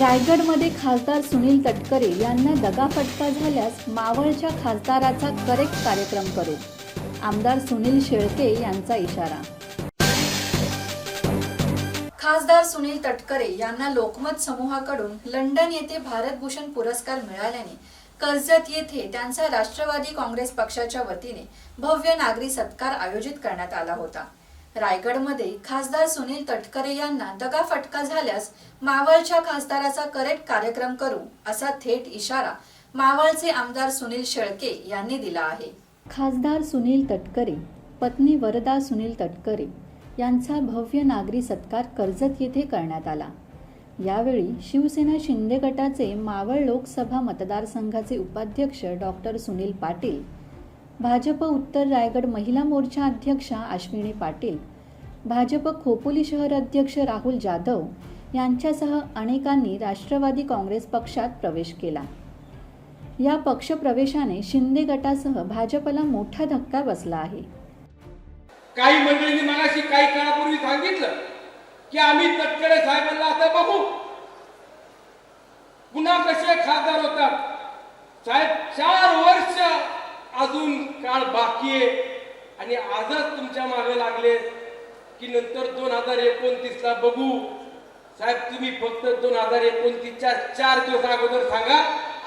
रायगडमध्ये खासदार सुनील तटकरे यांना दगाफटका झाल्यास मावळच्या खासदाराचा करेक्ट कार्यक्रम करू. आमदार सुनील शेळके यांचा इशारा. खासदार सुनील तटकरे यांना लोकमत समूहाकडून लंडन येथे भारतभूषण पुरस्कार मिळाल्याने कर्जत येथे त्यांचा राष्ट्रवादी काँग्रेस पक्षाच्या वतीने भव्य नागरी सत्कार आयोजित करण्यात आला होता. रायगडमध्ये खासदार सुनील तटकरे यांना दगाफटका झाल्यास मावळच्या खासदाराचा करेक्ट कार्यक्रम करू असा थेट इशारा मावळचे आमदार सुनील शेळके यांनी दिला आहे. खासदार सुनील तटकरे पत्नी वरदा सुनील तटकरे यांचा भव्य नागरी सत्कार कर्जत येथे करण्यात आला. यावेळी शिवसेना शिंदे गटाचे मावळ लोकसभा मतदारसंघाचे उपाध्यक्ष डॉक्टर सुनील पाटील भाजप उत्तर रायगड महिला मोर्चा अध्यक्षा अश्विनी पाटील भाजप खोपोली शहर अध्यक्ष राहुल जाधव यांच्यासह अनेकांनी राष्ट्रवादी काँग्रेस पक्षात प्रवेश केला. या पक्षप्रवेशाने शिंदे गटासह भाजपला मोठा धक्का बसला आहे. काही मंडळींनी मगाशी काही काळापूर्वी सांगितलं की आम्ही तटकडे साहेबांना आता बघू. पुन्हा कसे खासदार होतात? साहेब चार अजून काळ बाकी आहे. आणि आजच तुमच्या मागे लागले की नंतर दोन हजार एकोणतीस ला बघू. साहेब तुम्ही फक्त दोन हजार एकोणतीसच्या चार दिवस अगोदर सांगा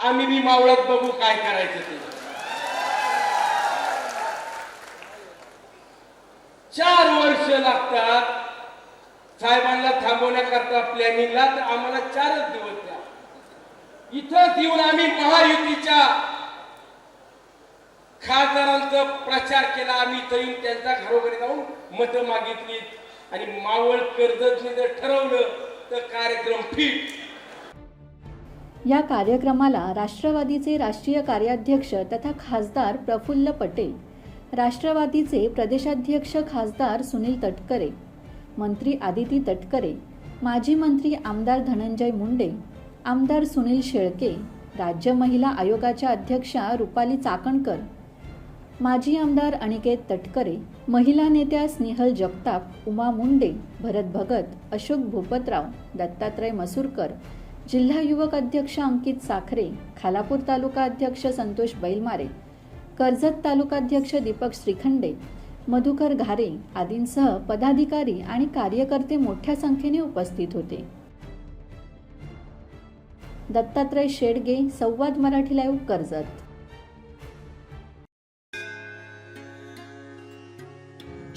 आम्ही मी मावळत बघू काय करायचं ते. चार वर्ष लागतात. साहेबांना थांबवण्याकरता प्लॅनिंगला तर आम्हाला चारच दिवस द्या. इथंच येऊन आम्ही महायुतीच्या खासदारांचा प्रचार केला आम्ही तरी त्यांचा घरोघरी जाऊन मतं मागितली आणि मावळ कर्जतने जर ठरवलं तर कार्यक्रम फिट या कार्यक्रमाला राष्ट्रवादीचे राष्ट्रीय कार्याध्यक्ष तथा खासदार प्रफुल्ल पटेल राष्ट्रवादीचे प्रदेशाध्यक्ष खासदार सुनील तटकरे मंत्री आदिती तटकरे माजी मंत्री आमदार धनंजय मुंडे आमदार सुनील शेळके राज्य महिला आयोगाच्या अध्यक्षा रुपाली चाकणकर माजी आमदार अनिकेत तटकरे महिला नेत्या स्नेहल जगताप उमा मुंडे भरत भगत अशोक भूपतराव दत्तात्रय मसूरकर जिल्हा युवक अध्यक्ष अंकित साखरे खालापूर तालुका अध्यक्ष संतोष बैलमारे कर्जत तालुकाध्यक्ष दीपक श्रीखंडे मधुकर घारे आदींसह पदाधिकारी आणि कार्यकर्ते मोठ्या संख्येने उपस्थित होते. दत्तात्रय शेडगे संवाद मराठी लाईव्ह कर्जत.